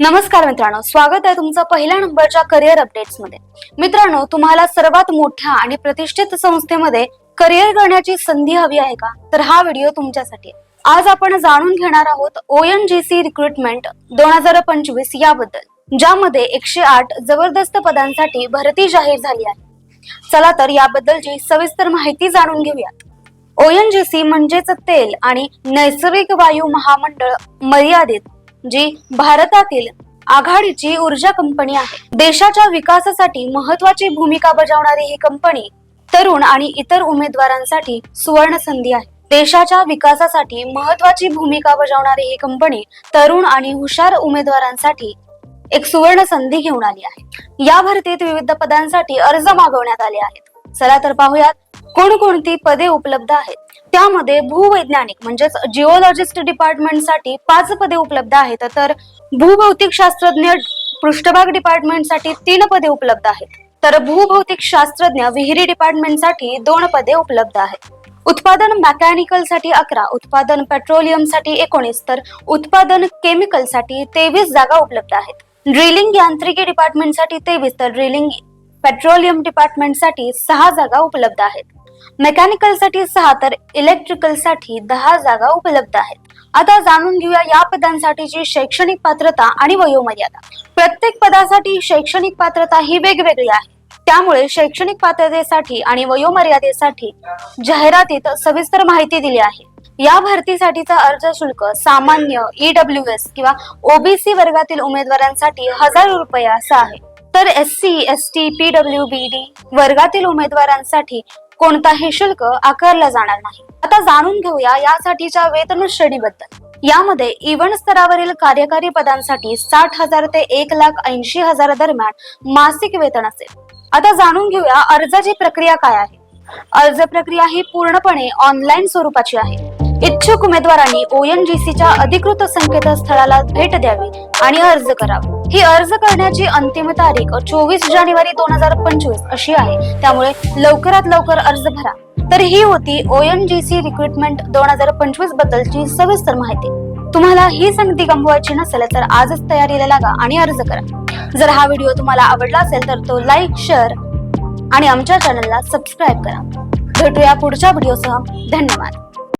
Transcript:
नमस्कार मित्रांनो स्वागत आहे तुमचं पहिल्या नंबरच्या करिअर अपडेट्समध्ये. मित्रांनो तुम्हाला सर्वात मोठ्या आणि प्रतिष्ठित संस्थेमध्ये करिअर करण्याची संधी हवी आहे का? तर हा व्हिडिओ तुमच्यासाठी आज आपण जाणून घेणार आहोत O N G C recruitment दोन हजार पंचवीस याबद्दल ज्यामध्ये एकशे आठ जबरदस्त पदांसाठी भरती जाहीर झाली आहे. चला तर याबद्दलची सविस्तर माहिती जाणून घेऊयात. ओएनजीसी म्हणजेच तेल आणि नैसर्गिक वायू महामंडळ मर्यादित जी भारतातील आघाडीची ऊर्जा कंपनी आहे. देशाच्या विकासासाठी महत्वाची भूमिका बजावणारी ही कंपनी तरुण आणि इतर उमेदवारांसाठी सुवर्ण संधी आहे. देशाच्या विकासासाठी महत्वाची भूमिका बजावणारी ही कंपनी तरुण आणि हुशार उमेदवारांसाठी एक सुवर्ण संधी घेऊन आली आहे. या भरतीत विविध पदांसाठी अर्ज मागवण्यात आले आहेत. चला तर पाहूयात कोणकोणती पदे उपलब्ध आहेत. त्यामध्ये भूवैज्ञानिक म्हणजेच जिओलॉजिस्ट डिपार्टमेंटसाठी पाच पदे उपलब्ध आहेत. तर भूभौतिक शास्त्रज्ञ पृष्ठभाग डिपार्टमेंटसाठी तीन पदे उपलब्ध आहेत. तर भूभौतिक शास्त्रज्ञ विहिरी डिपार्टमेंटसाठी दोन पदे उपलब्ध आहेत. उत्पादन मेकॅनिकलसाठी अकरा उत्पादन पेट्रोलियमसाठी एकोणीस तर उत्पादन केमिकलसाठी तेवीस जागा उपलब्ध आहेत. ड्रिलिंग यांत्रिकी डिपार्टमेंटसाठी तेवीस तर ड्रिलिंग पेट्रोलियम डिपार्टमेंटसाठी सहा जागा उपलब्ध आहेत. मेकॅनिकलसाठी सहा तर इलेक्ट्रिकलसाठी दहा जागा उपलब्ध आहेत. आता जाणून घेऊया या पदांसाठीची शैक्षणिक पात्रता आणि वयोमर्यादा. प्रत्येक पदासाठी शैक्षणिक पात्रता ही वेगवेगळी आहे. त्यामुळे शैक्षणिक पात्रतेसाठी आणि वयोमर्यादेसाठी जाहिरातीत सविस्तर माहिती दिली आहे. या भरतीसाठीचा अर्ज शुल्क सामान्य ईडब्ल्यू एस किंवा ओबीसी वर्गातील उमेदवारांसाठी हजार रुपये असा आहे. तर S C S T P W B D वर्गातील उमेदवारांसाठी कोणताही शुल्क आकारला जाणार नाही. आता जाणून घेऊया यासाठीच्या वेतन श्रेणीबद्दल. यामध्ये इव्हन स्तरावरील कार्यकारी पदांसाठी साठ हजार ते एक लाख ऐंशी हजार दरम्यान मासिक वेतन असेल. आता जाणून घेऊया अर्जाची प्रक्रिया काय आहे. अर्ज प्रक्रिया ही पूर्णपणे ऑनलाईन स्वरूपाची आहे. इच्छुक उमेदवारांनी ओएनजीसीच्या अधिकृत संकेतस्थळाला भेट द्यावी आणि अर्ज करावा. ही अर्ज करण्याची अंतिम तारीख चोवीस जानेवारी दोन हजार पंचवीस अशी आहे. त्यामुळे लवकरात लवकर अर्ज भरा. तर ही होती ओएनजीसी रिक्रुटमेंट दोन हजार पंचवीस बद्दलची सविस्तर माहिती. तुम्हाला ही संधी गमवायची नसेल तर आजच तयारीला लागा आणि अर्ज करा. जर हा व्हिडिओ तुम्हाला आवडला असेल तर तो लाईक शेअर आणि आमच्या चॅनलला सबस्क्राईब करा. भेटूया पुढच्या व्हिडिओसह. धन्यवाद.